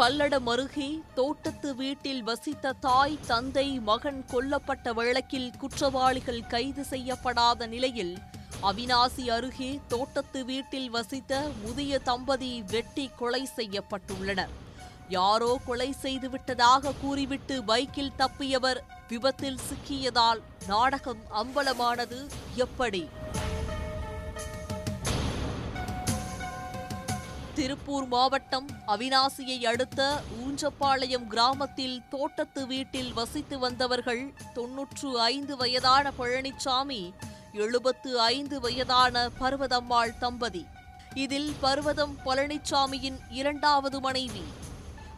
பல்லடம் அருகே தோட்டத்து வீட்டில் வசித்த தாய் தந்தை மகன் கொல்லப்பட்ட வழக்கில் குற்றவாளிகள் கைது செய்யப்படாத நிலையில் அவினாசி அருகே தோட்டத்து வீட்டில் வசித்த முதிய தம்பதி வெட்டி கொலை செய்யப்பட்டுள்ளனர். யாரோ கொலை செய்துவிட்டதாக கூறிவிட்டு பைக்கில் தப்பியவர் விபத்தில் சிக்கியதால் நாடகம் அம்பலமானது எப்படி? திருப்பூர் மாவட்டம் அவினாசியை அடுத்த ஊஞ்சப்பாளையம் கிராமத்தில் தோட்டத்து வீட்டில் வசித்து வந்தவர்கள் தொன்னூற்று ஐந்து வயதான பழனிச்சாமி எழுபத்து ஐந்து வயதான பர்வதம்மாள் தம்பதி. இதில் பர்வதம் பழனிச்சாமியின் இரண்டாவது மனைவி.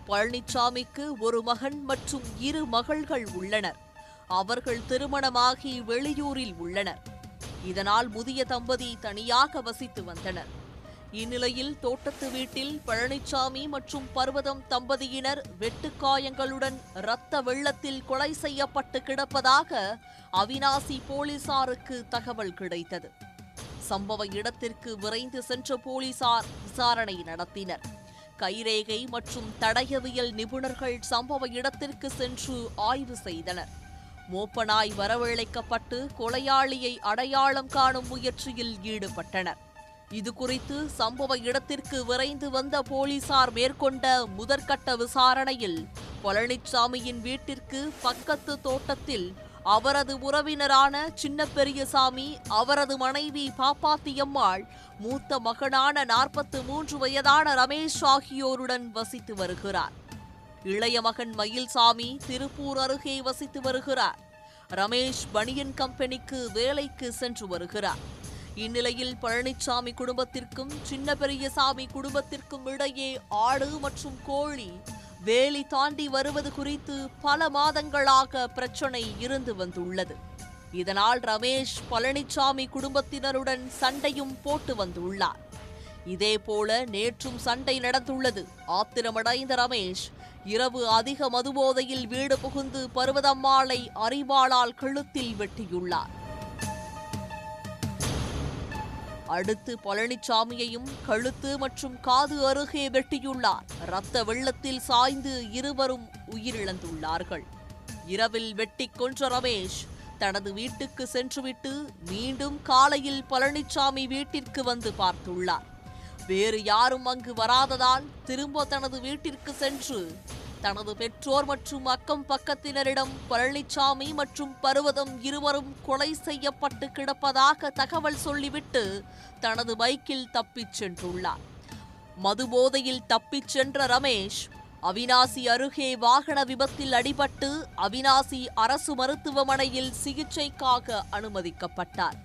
பழனிச்சாமிக்கு ஒரு மகன் மற்றும் இரு மகள்கள் உள்ளனர். அவர்கள் திருமணமாகி வெளியூரில் உள்ளனர். இதனால் முதிய தம்பதி தனியாக வசித்து வந்தனர். இந்நிலையில் தோட்டத்து வீட்டில் பழனிச்சாமி மற்றும் பர்வதம் தம்பதியினர் வெட்டுக்காயங்களுடன் இரத்த வெள்ளத்தில் கொலை செய்யப்பட்டு கிடப்பதாக அவினாசி போலீசாருக்கு தகவல் கிடைத்தது. சம்பவ இடத்திற்கு விரைந்து சென்ற போலீசார் விசாரணை நடத்தினர். கைரேகை மற்றும் தடயவியல் நிபுணர்கள் சம்பவ இடத்திற்கு சென்று ஆய்வு செய்தனர். மோப்பனாய் வரவழைக்கப்பட்டு கொலையாளியை அடையாளம் காணும் முயற்சியில் ஈடுபட்டனர். இது குறித்து சம்பவ இடத்திற்கு விரைந்து வந்த போலீசார் மேற்கொண்ட முதற்கட்ட விசாரணையில் பழனிசாமியின் வீட்டிற்கு பக்கத்து தோட்டத்தில் அவரது உறவினரான சின்ன பெரியசாமி அவரது மனைவி பாப்பாத்தியம்மாள் மூத்த மகனான நாற்பத்து மூன்று வயதான ரமேஷ் ஆகியோருடன் வசித்து வருகிறார். இளைய மகன் மயில்சாமி திருப்பூர் அருகே வசித்து வருகிறார். ரமேஷ் பனியன் கம்பெனிக்கு வேலைக்கு சென்று வருகிறார். இந்நிலையில் பழனிசாமி குடும்பத்திற்கும் சின்ன பெரியசாமி குடும்பத்திற்கும் இடையே ஆடு மற்றும் கோழி வேலி தாண்டி வருவது குறித்து பல மாதங்களாக பிரச்சனை இருந்து வந்துள்ளது. இதனால் ரமேஷ் பழனிசாமி குடும்பத்தினருடன் சண்டையும் போட்டு வந்துள்ளார். இதேபோல நேற்றும் சண்டை நடந்துள்ளது. ஆத்திரமடைந்த ரமேஷ் இரவு அதிக மதுபோதையில் வீடு புகுந்து பருவதம்மாளை அரிவாளால் கழுத்தில் வெட்டியுள்ளார். அடுத்து பழனிசாமியையும் கழுத்து மற்றும் காது அருகே வெட்டியுள்ளார். ரத்த வெள்ளத்தில் சாய்ந்து இருவரும் உயிரிழந்துள்ளார்கள். இரவில் வெட்டி கொன்ற ரமேஷ் தனது வீட்டுக்கு சென்றுவிட்டு மீண்டும் காலையில் பழனிசாமி வீட்டிற்கு வந்து பார்த்துள்ளார். வேறு யாரும் அங்கு வராததால் திரும்ப தனது வீட்டிற்கு சென்று தனது பெற்றோர் மற்றும் அக்கம் பக்கத்தினரிடம் பழனிசாமி மற்றும் பருவதம் இருவரும் கொலை செய்யப்பட்டு கிடப்பதாக தகவல் சொல்லிவிட்டு தனது பைக்கில் தப்பிச் சென்றுள்ளார். மதுபோதையில் தப்பிச் சென்ற ரமேஷ் அவினாசி அருகே வாகன விபத்தில் அடிபட்டு அவினாசி அரசு மருத்துவமனையில் சிகிச்சைக்காக அனுமதிக்கப்பட்டார்.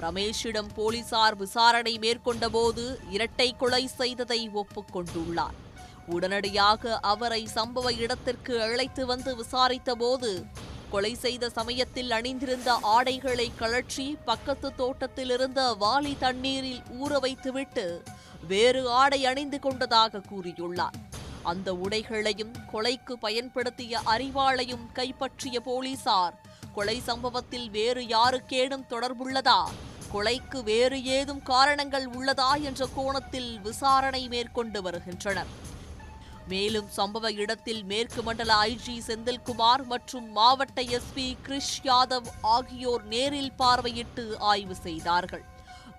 ரமேஷிடம் போலீசார் விசாரணை மேற்கொண்டபோது இரட்டை கொலை செய்ததை ஒப்புக்கொண்டுள்ளார் உடனடியாக அவரை சம்பவ இடத்திற்கு அழைத்து வந்து விசாரித்தபோது கொலை செய்த சமயத்தில் அணிந்திருந்த ஆடைகளை கழற்றி பக்கத்து தோட்டத்தில் இருந்த வாளி தண்ணீரில் ஊற வைத்துவிட்டு வேறு ஆடை அணிந்து கொண்டதாக கூறியுள்ளார். அந்த உடைகளையும் கொலைக்கு பயன்படுத்திய அறிவாளையும் கைப்பற்றிய போலீசார் கொலை சம்பவத்தில் வேறு யாருக்கேனும் தொடர்புள்ளதா? கொலைக்கு வேறு ஏதும் காரணங்கள் உள்ளதா? என்ற கோணத்தில் விசாரணை மேற்கொண்டு வருகின்றனர். மேலும் சம்பவ இடத்தில் மேற்கு மண்டல ஐஜி செந்தில்குமார் மற்றும் மாவட்ட எஸ்பி கிரிஷ் யாதவ் ஆகியோர் நேரில் பார்வையிட்டு ஆய்வு செய்தார்கள்.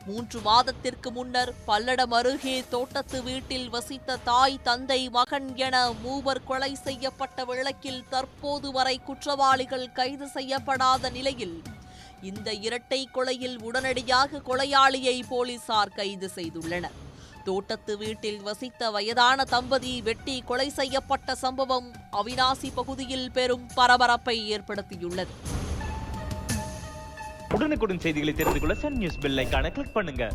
மூன்று மாதத்திற்கு முன்னர் பல்லடம் அருகே தோட்டத்து வீட்டில் வசித்த தாய் தந்தை மகன் என மூவர் கொலை செய்யப்பட்ட வழக்கில் தற்போது வரை குற்றவாளிகள் கைது செய்யப்படாத நிலையில் இந்த இரட்டை கொலையில் உடனடியாக கொலையாளியை போலீசார் கைது செய்துள்ளனர். தோட்டத்து வீட்டில் வசித்த வயதான தம்பதி வெட்டி கொலை செய்யப்பட்ட சம்பவம் அவினாசி பகுதியில் பெரும் பரபரப்பை ஏற்படுத்தியுள்ளது. உடனுக்குடன் செய்திகளை தெரிந்து கொள்ள சன் நியூஸ் பெல் கிளிக் பண்ணுங்க.